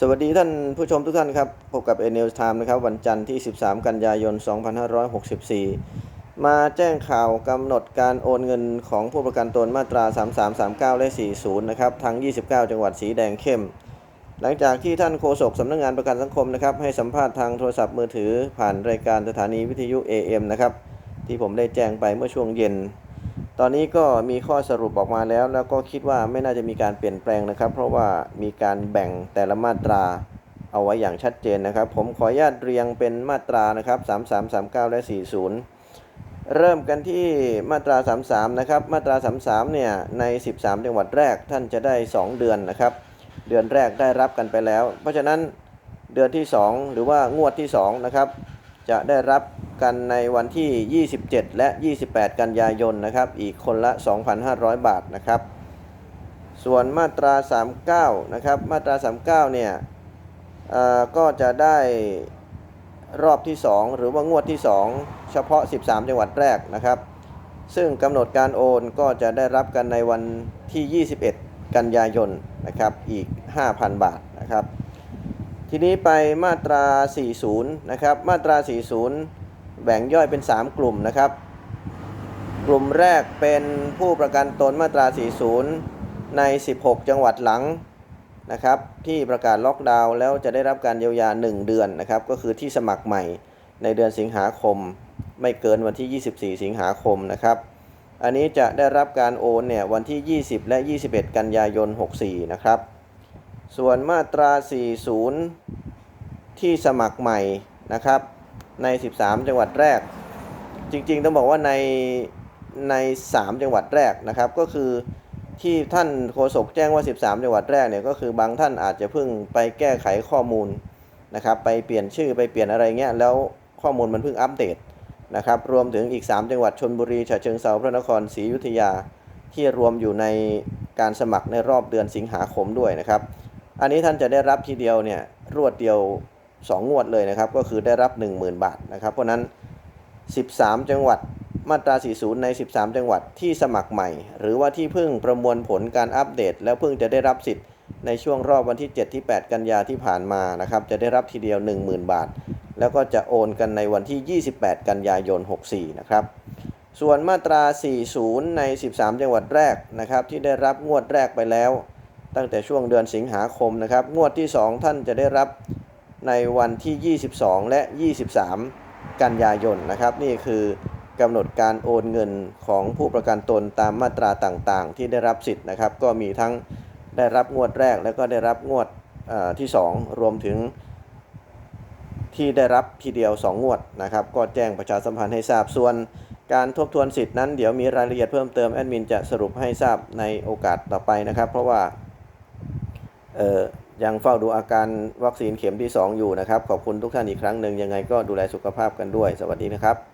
สวัสดีท่านผู้ชมทุกท่านครับ พบกับ a n e w s Time นะครับ วันจันทร์ที่ 13 กันยายน 2564 มาแจ้งข่าวกำหนดการโอนเงินของผู้ประกันตนมาตรา 3339 และ 40 นะครับ ทั้ง 29 จังหวัดสีแดงเข้ม หลังจากที่ท่านโฆษกสำนักงงานประกันสังคมนะครับ ให้สัมภาษณ์ทางโทรศัพท์มือถือผ่านรายการสถานีวิทยุ AM นะครับ ที่ผมได้แจ้งไปเมื่อช่วงเย็น ตอนนี้ก็มีข้อสรุปออกมาแล้ว แล้วก็คิดว่าไม่น่าจะมีการเปลี่ยนแปลงนะครับ เพราะว่ามีการแบ่งแต่ละมาตราเอาไว้อย่างชัดเจนนะครับ ผมขออนุญาตเรียงเป็นมาตรานะครับ 33 39 และ 40 เริ่มกันที่มาตรา 33 นะครับ มาตรา 33 เนี่ย ใน 13 จังหวัดแรกท่านจะได้ 2 เดือนนะครับ เดือนแรกได้รับกันไปแล้ว เพราะฉะนั้นเดือนที่ 2 หรือว่างวดที่2นะครับจะได้รับ กันในวันที่ 27 และ 28 กันยายนนะครับ อีกคนละ 2,500 บาทนะครับ ส่วนมาตรา 39 นะครับ มาตรา 39 เนี่ยเอ่อก็จะได้รอบที่ 2 หรือว่างวดที่ 2 เฉพาะ 13 จังหวัดแรกนะครับ ซึ่งกำหนดการโอนก็จะได้รับกันในวันที่ 21 กันยายนนะครับ อีก 5,000 บาทนะครับทีนี้ไปมาตรา 40 นะครับ มาตรา 40 แบ่งย่อยเป็น 3 กลุ่มนะครับ กลุ่มแรกเป็นผู้ประกันตนมาตรา 40 ใน 16 จังหวัดหลังนะครับ ที่ประกาศล็อกดาวน์แล้วจะได้รับการเยียวยา 1 เดือนนะครับ ก็คือที่สมัครใหม่ในเดือนสิงหาคม ไม่เกินวันที่ 24 สิงหาคมนะครับ อันนี้จะได้รับการโอนเนี่ยวันที่ 20 และ 21 กันยายน 64 นะครับ ส่วนมาตรา 40 ที่สมัครใหม่นะครับ ใน 13 จังหวัดแรก จริงๆ ต้องบอกว่าในใน 3 จังหวัดแรกนะครับ ก็คือที่ท่านโฆษกแจ้งว่า 13 จังหวัดแรกเนี่ยก็คือบางท่านอาจจะเพิ่งไปแก้ไขข้อมูลนะครับไปเปลี่ยนชื่อไปเปลี่ยนอะไรเงี้ยแล้วข้อมูลมันเพิ่งอัปเดตนะครับรวมถึงอีก 3 จังหวัดชนบุรีฉะเชิงเทราพระนครศรีอยุธยาที่รวมอยู่ในการสมัครในรอบเดือนสิงหาคมด้วยนะครับ อันนี้ท่านจะได้รับทีเดียวเนี่ยรวดเดียว 2 งวดเลยนะครับ ก็คือได้รับ 10,000 บาทนะครับ เพราะนั้น 13 จังหวัดมาตรา 40 ใน 13 จังหวัดที่สมัครใหม่ หรือว่าที่เพิ่งประมวลผลการอัปเดต แล้วเพิ่งจะได้รับสิทธิ์ในช่วงรอบวันที่ 7 ที่ 8 กันยาที่ผ่านมานะครับ จะได้รับทีเดียว 10,000 บาท แล้วก็จะโอนกันในวันที่ 28 กันยายน 64 นะครับ ส่วนมาตรา 40 ใน 13 จังหวัดแรกนะครับ ที่ได้รับงวดแรกไปแล้ว ตั้งแต่ช่วงเดือนสิงหาคมนะครับ งวดที่ 2 ท่านจะได้รับ ในวันที่ 22 และ 23 กันยายนนะครับ นี่คือกำหนดการโอนเงินของผู้ประกันตนตามมาตราต่างๆ ที่ได้รับสิทธิ์นะครับ ก็มีทั้งได้รับงวดแรก แล้วก็ได้รับงวดเอ่อที่ 2 รวมถึงที่ได้รับทีเดียว 2 งวดนะครับ ก็แจ้งประชาสัมพันธ์ให้ทราบส่วนการทบทวนสิทธินั้นเดี๋ยวมีรายละเอียดเพิ่มเติมแอดมินจะสรุปให้ทราบในโอกาสต่อไปนะครับ เพราะว่า ยังเฝ้าดูอาการวัคซีนเข็มที่ 2 อยู่นะครับ ขอบคุณทุกท่านอีกครั้งหนึ่งยังไงก็ดูแลสุขภาพกันด้วย สวัสดีนะครับ